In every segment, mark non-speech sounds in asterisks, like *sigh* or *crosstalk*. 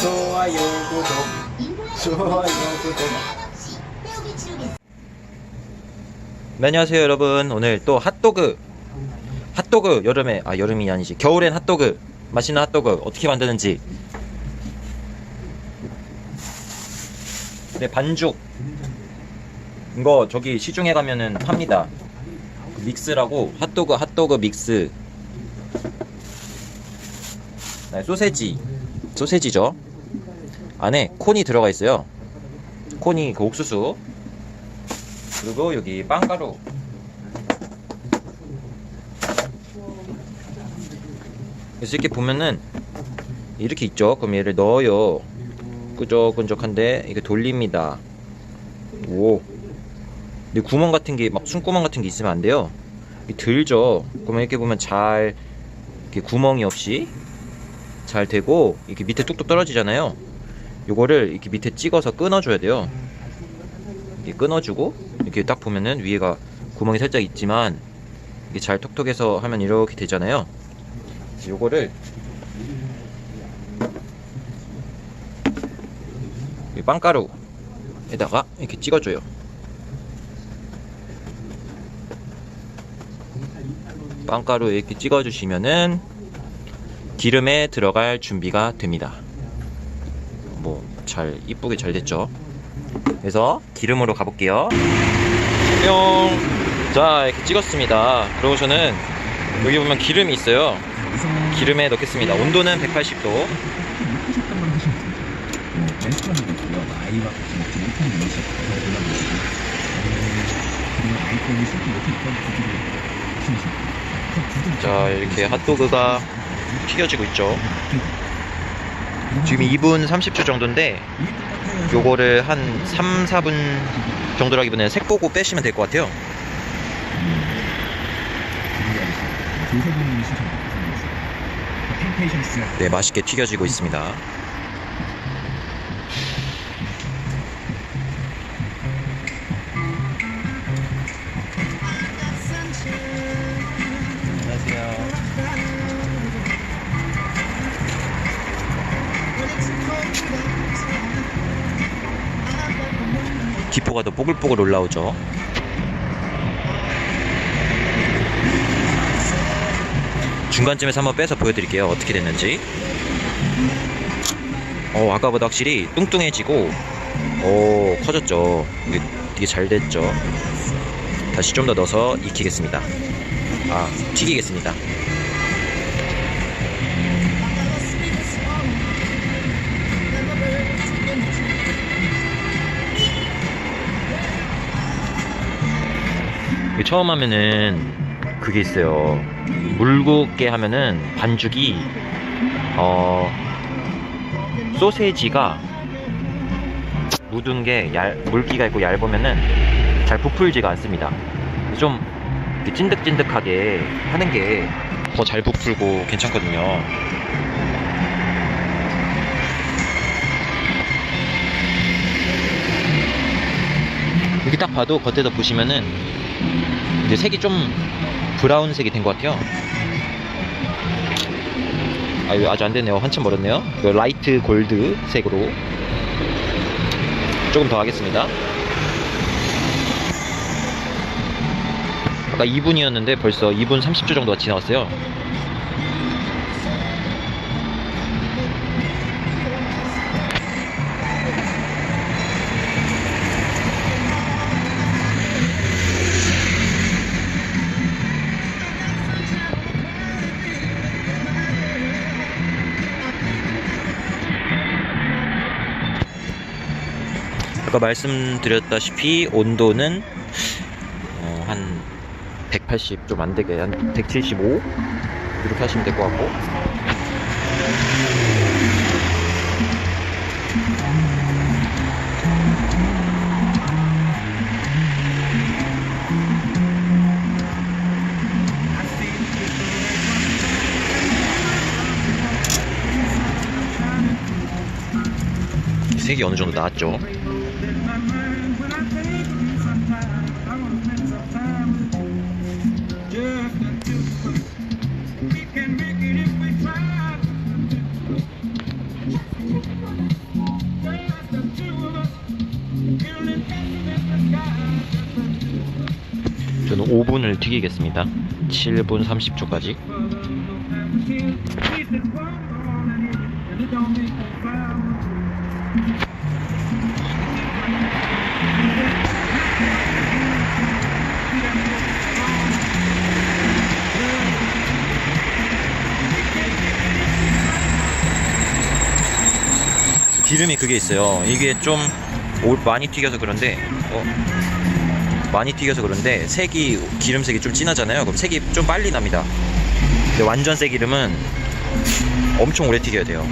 좋아요 구독. 좋아요 구독. 네, 안녕하세요 여러분. 오늘 또 핫도그. 핫도그 여름에 아 여름이 아니지. 겨울엔 핫도그. 맛있는 핫도그 어떻게 만드는지. 네 반죽. 이거 저기 시중에 가면은 팝니다. 그 믹스라고 핫도그 핫도그 믹스. 네, 소세지 소세지죠. 안에 콘이 들어가 있어요. 콘이 그 옥수수. 그리고 여기 빵가루. 그래서 이렇게 보면은 이렇게 있죠. 그럼 얘를 넣어요. 끄적끄적한데 이게 돌립니다. 오. 근데 구멍 같은 게 막 숨구멍 같은 게 있으면 안 돼요. 이게 들죠. 그러면 이렇게 보면 잘 이렇게 구멍이 없이 잘 되고 이렇게 밑에 뚝뚝 떨어지잖아요. 요거를 이렇게 밑에 찍어서 끊어줘야 돼요. 이렇게 끊어주고 이렇게 딱 보면은 위에가 구멍이 살짝 있지만 이게 잘 톡톡해서 하면 이렇게 되잖아요. 요거를 이 빵가루에다가 이렇게 찍어줘요. 빵가루 이렇게 찍어주시면은 기름에 들어갈 준비가 됩니다. 뭐 잘 이쁘게 잘 됐죠. 그래서 기름으로 가볼게요. 뿅. 자 이렇게 찍었습니다. 그리고 저는 여기 보면 기름이 있어요. 기름에 넣겠습니다. 온도는 180도. 아이와 같이 먹지 못하는 음식 골라보시고 그리고 아이폰이 쓰지 못했던 구두를 신으시고 자 이렇게 핫도그가 튀겨지고 있죠. 지금 2분 30초 정도인데 요거를 한 3, 4분 정도라기보다는 색 보고 빼시면 될 것 같아요. 네, 맛있게 튀겨지고 있습니다. 기포가 더 뽀글뽀글 올라오죠. 중간쯤에서 한번 빼서 보여드릴게요. 어떻게 됐는지. 어, 아까보다 확실히 뚱뚱해지고, 오, 커졌죠. 이게 되게 잘 됐죠. 다시 좀 더 넣어서 익히겠습니다. 아, 튀기겠습니다. 처음 하면은 그게 있어요. 묽게 하면은 반죽이 어 소세지가 묻은 게 얇, 물기가 있고 얇으면은 잘 부풀지가 않습니다. 좀 찐득찐득하게 하는 게 더 잘 부풀고 괜찮거든요. 이렇게 딱 봐도 겉에서 보시면은 이제 색이 좀 브라운색이 된 것 같아요. 아, 이거 아직 안 됐네요. 한참 멀었네요. 이거 라이트 골드 색으로 조금 더 하겠습니다. 아까 2분이었는데 벌써 2분 30초 정도가 지나갔어요. 아까 말씀드렸다시피 온도는 어, 한 180 좀 안 되게 한 175 이렇게 하시면 될 것 같고 색이 어느 정도 나왔죠. 5분을 튀기겠습니다. 7분 30초까지. 기름이 그게 있어요. 이게 좀 올- 많이 튀겨서 그런데 어, 많이 튀겨서 그런데 색이 기름색이 좀 진하잖아요. 그럼 색이 좀 빨리 납니다. 근데 완전 새 기름은 엄청 오래 튀겨야 돼요.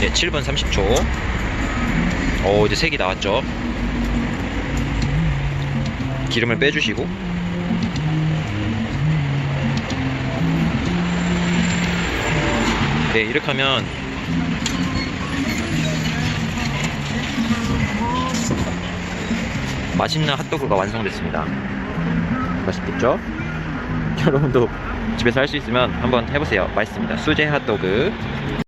네, 7분 30초. 어, 이제 색이 나왔죠. 기름을 빼주시고. 네, 이렇게 하면 맛있는 핫도그가 완성됐습니다. 맛있겠죠? *laughs* 여러분도 집에서 할 수 있으면 한번 해보세요. 맛있습니다. 수제 핫도그.